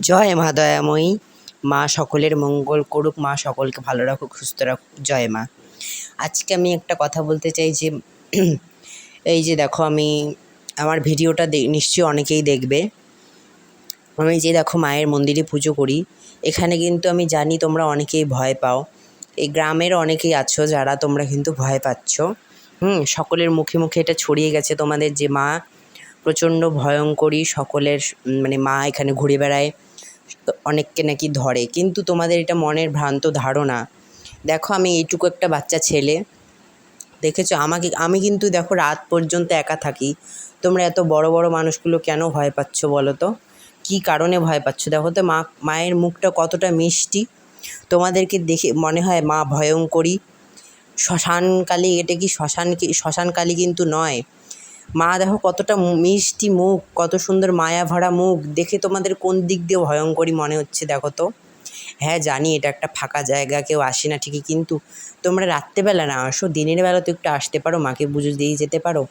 জয় মা দয়াময়ী। মা সকলের মঙ্গল করুক, মা সকলকে ভালো রাখুক, সুস্থ রাখুক। জয় মা। আজকে আমি একটা কথা বলতে চাই যে, এই যে দেখো আমি, আমার ভিডিওটা নিশ্চয়ই অনেকেই দেখবে। আমি যে দেখো মায়ের মন্দিরে পুজো করি, এখানে কিন্তু আমি জানি তোমরা অনেকেই ভয় পাও। এই গ্রামের অনেকেই আছো যারা তোমরা কিন্তু ভয় পাচ্ছ। হুম, সকলের মুখে মুখে এটা ছড়িয়ে গেছে তোমাদের যে মা প্রচণ্ড ভয়ঙ্করী, সকলের মানে মা এখানে ঘুরে বেড়ায়। অনেককে নাকি ধরে। কিন্তু তোমাদের এটা মনের ভ্রান্ত ধারণা। দেখো আমি এইটুকু একটা বাচ্চা ছেলে। দেখেছ? আমাকে, আমি কিন্তু দেখো রাত পর্যন্ত একা থাকি। তোমরা এত বড় বড় মানুষগুলো কেন ভয় পাচ্ছ বলো তো? কী কারণে ভয় পাচ্ছ? দেখো তো মা, মায়ের মুখটা কতটা মিষ্টি। তোমাদেরকে দেখে মনে হয় মা ভয়ঙ্করী। শ্মশানকালী, এটা কি শ্মশান কি, শ্মশানকালী কিন্তু নয়। মা দেখো কতটা মিষ্টি মুখ, কত সুন্দর মায়া ভরা মুখ। দেখে তোমাদের কোন দিক দিয়ে ভয়ঙ্করী মনে হচ্ছে, দেখো তো। হ্যাঁ জানি এটা একটা ফাঁকা জায়গা, কেউ আসে না ঠিকই, কিন্তু তোমরা রাত্রেবেলা না আসো, দিনের বেলা তো একটু আসতে পারো, মাকে পুজো দিয়ে যেতে পারো।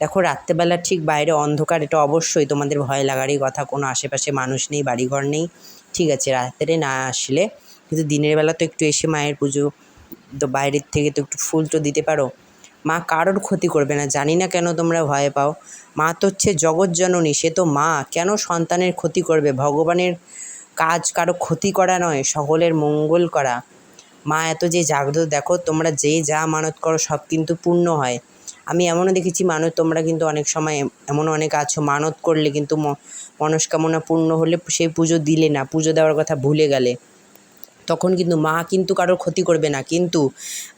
দেখো, রাত্রেবেলা ঠিক বাইরে অন্ধকার, এটা অবশ্যই তোমাদের ভয় লাগারই কথা, কোনো আশেপাশে মানুষ নেই, বাড়িঘর নেই, ঠিক আছে, রাত্রে না আসলে। কিন্তু দিনের বেলা তো একটু এসে মায়ের পুজো, তো বাইরের থেকে তো একটু ফুল তো দিতে পারো। মা কারোর ক্ষতি করবে না। জানি না কেন তোমরা ভয় পাও। মা তো হচ্ছে জগৎজননী সে তো মা। কেন সন্তানের ক্ষতি করবে? ভগবানের কাজ কারও ক্ষতি করা নয়, সকলের মঙ্গল করা। মা, এত যে জাগ্রত, দেখো তোমরা যে যা মানত করো সব কিন্তু পূর্ণ হয়। আমি এমনও দেখেছি, মানত তোমরা কিন্তু অনেক সময় এমনও অনেক আছো। মানত করলে কিন্তু মনস্কামনা পূর্ণ হলে সেই পুজো দিলে না, পুজো দেওয়ার কথা ভুলে গেলে। তখন কিন্তু মা কিন্তু কারোর ক্ষতি করবে না। কিন্তু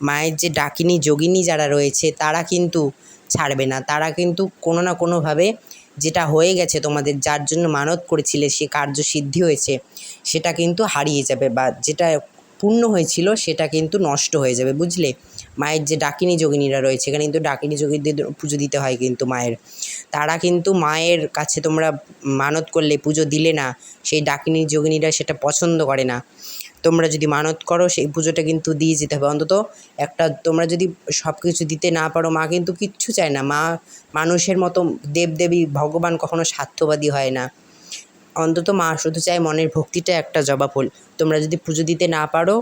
মায়ের যে ডাকিনী, যোগিনী যারা রয়েছে, তারা কিন্তু ছাড়বে না। তারা কিন্তু কোনো না কোনোভাবে যেটা হয়ে গেছে তোমাদের, যার জন্য মানত করেছিলে, সে কার্য সিদ্ধি হয়েছে, সেটা কিন্তু হারিয়ে যাবে বা যেটা পূর্ণ হয়েছিল, সেটা কিন্তু নষ্ট হয়ে যাবে, বুঝলে? মায়ের যে ডাকিনী, যোগিনীরা রয়েছে, এখানে কিন্তু ডাকিনী, যোগিনীদের পুজো দিতে হয় কিন্তু মায়ের। তারা কিন্তু মায়ের কাছে তোমরা মানত করলে, পুজো দিলে না, সেই ডাকিনী, যোগিনীরা সেটা পছন্দ করে না। তোমরা যদি মানত করো, সেই পুজোটা কিন্তু দিয়ে যেতে হবে। অন্তত একটা তোমরা যদি সব কিছু দিতে না পারো, মা কিন্তু কিচ্ছু চায় না। মা মানুষের মতো দেবদেবী, ভগবান কখনো স্বার্থবাদী হয় না। অন্তত মা শুধু চায় মনের ভক্তিটা একটা জবা ফুল। তোমরা যদি পুজো দিতে না পারো,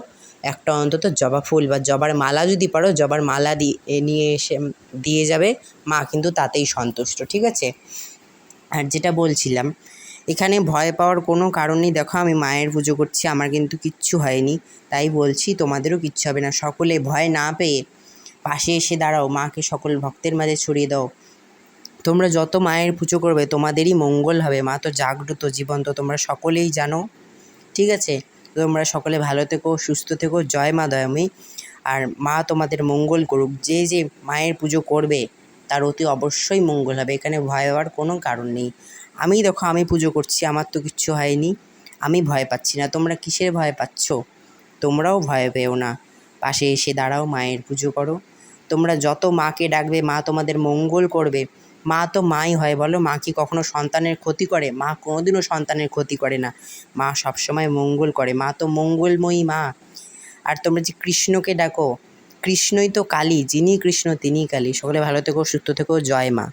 একটা অন্তত জবা ফুল বা জবার মালা যদি পারো, জবার মালা দিয়ে নিয়ে এসে দিয়ে যাবে, মা কিন্তু তাতেই সন্তুষ্ট, ঠিক আছে? আর যেটা বলছিলাম এখানে ভয় পাওয়ার কোনো কারণই দেখো, আমি মায়ের পুজো করছি, আমার কিন্তু কিচ্ছু হয়নি। তাই বলছি, তোমাদেরও কিচ্ছু হবে না। সকলে ভয় না পেয়ে পাশে এসে দাঁড়াও, মাকে সকল ভক্তের মাঝে ছড়িয়ে দাও। তোমরা যত মায়ের পুজো করবে, তোমাদেরই মঙ্গল হবে। মা তো জাগ্রত, জীবন্ত, তোমরা সকলেই জানো। ঠিক আছে? তোমরা সকলে ভালো থেকো, সুস্থ থেকো। জয় মা দয়াময়ী। আর মা তোমাদের মঙ্গল করুক। যে যে মায়ের পুজো করবে, তার অতি অবশ্যই মঙ্গল হবে। এখানে ভয় হওয়ার কোনো কারণ নেই। আমি দেখো, আমি পুজো করছি, আমার তো কিচ্ছু হয়নি। আমি ভয় পাচ্ছি না। তোমরা কিসের ভয় পাচ্ছ? তোমরাও ভয় পেও না। পাশে এসে দাঁড়াও, মায়ের পুজো করো। তোমরা যত মাকে ডাকবে, মা তোমাদের মঙ্গল করবে। মা তো মাই হয়, বলো। মা কি কখনো সন্তানের ক্ষতি করে? মা কোনোদিনও সন্তানের ক্ষতি করে না। মা সবসময় মঙ্গল করে। মা তো মঙ্গলময়ী মা। আর তোমরা যে কৃষ্ণকে ডাকো, কৃষ্ণই তো কালী। যিনি কৃষ্ণ, তিনিই কালী। সকলে ভালো থেকো, সুস্থ থেকো। জয় মা।